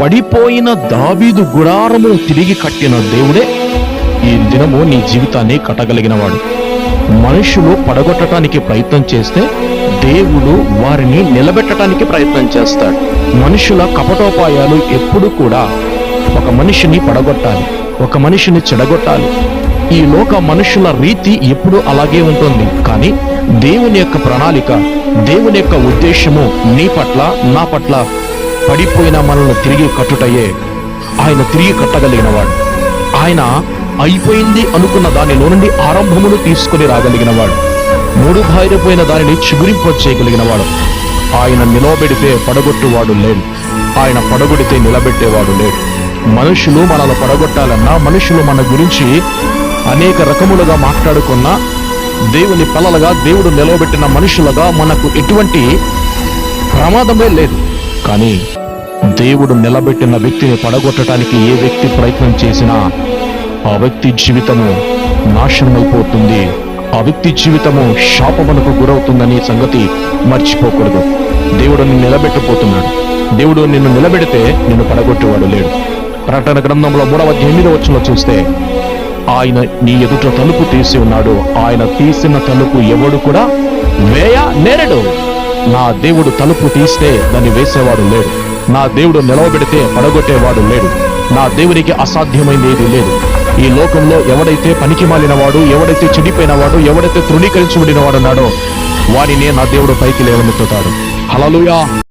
పడిపోయిన దావీదు గుడారము తిరిగి కట్టిన దేవుడే ఈ దినము నీ జీవితాన్ని కట్టగలిగినవాడు. మనుషులు పడగొట్టడానికి ప్రయత్నం చేస్తే దేవుడు వారిని నిలబెట్టడానికి ప్రయత్నం చేస్తాడు. మనుషుల కపటోపాయాలు ఎప్పుడు కూడా ఒక మనిషిని పడగొట్టాలి ఒక మనిషిని చెడగొట్టాలి. ఈ లోక మనుషుల రీతి ఎప్పుడు అలాగే ఉంటుంది. కానీ దేవుని యొక్క ప్రణాళిక దేవుని యొక్క ఉద్దేశము నీ పట్ల నా పట్ల పడిపోయిన మనల్ని తిరిగి కట్టుటయే ఆయన తిరిగి కట్టగలిగినవాడు. ఆయన అయిపోయింది అనుకున్న దానిలో నుండి ఆరంభమును తీసుకుని రాగలిగినవాడు. మూడు భార్యపోయిన దానిని చిగురింప చేయగలిగినవాడు ఆయన నిలవబెడితే పడగొట్టువాడు లేడు. ఆయన పడగొడితే నిలబెట్టేవాడు లేడు. మనుషులు మనల్ని పడగొట్టాలన్నా మనుషులు మన గురించి అనేక రకములుగా మాట్లాడుకున్నా దేవుని పిల్లలుగా దేవుడు నిలవబెట్టిన మనుషులుగా మనకు ఎటువంటి ప్రమాదమే లేదు. కానీ దేవుడు నిలబెట్టిన వ్యక్తిని పడగొట్టడానికి ఏ వ్యక్తి ప్రయత్నం చేసినా ఆ వ్యక్తి జీవితము నాశనమైపోతుంది. ఆ వ్యక్తి జీవితము శాపమునకు గురవుతుందనే సంగతి మర్చిపోకూడదు. దేవుడు నిన్ను నిలబెట్టబోతున్నాడు. దేవుడు నిన్ను నిలబెడితే నిన్ను పడగొట్టేవాడు లేడు. ప్రకటన గ్రంథంలో మూడవ ఎనిమిది వచ్చంలో చూస్తే ఆయన నీ ఎదుట తలుపు తీసి ఉన్నాడు. ఆయన తీసిన తలుపు ఎవడు కూడా వేయ నేరడు నా దేవుడు తలుపు తీస్తే దాన్ని వేసేవాడు లేడు. నా దేవుడు నిలవబెడితే పడగొట్టేవాడు లేడు. నా దేవునికి అసాధ్యమైంది ఏది లేదు. ఈ లోకంలో ఎవడైతే పనికి మాలినవాడు ఎవడైతే చెడిపోయినవాడు ఎవడైతే తృణీకరించబడిన వాడు ఉన్నాడో వారినే నా దేవుడు పైకి లేవనెత్తుతాడు. హలలుయా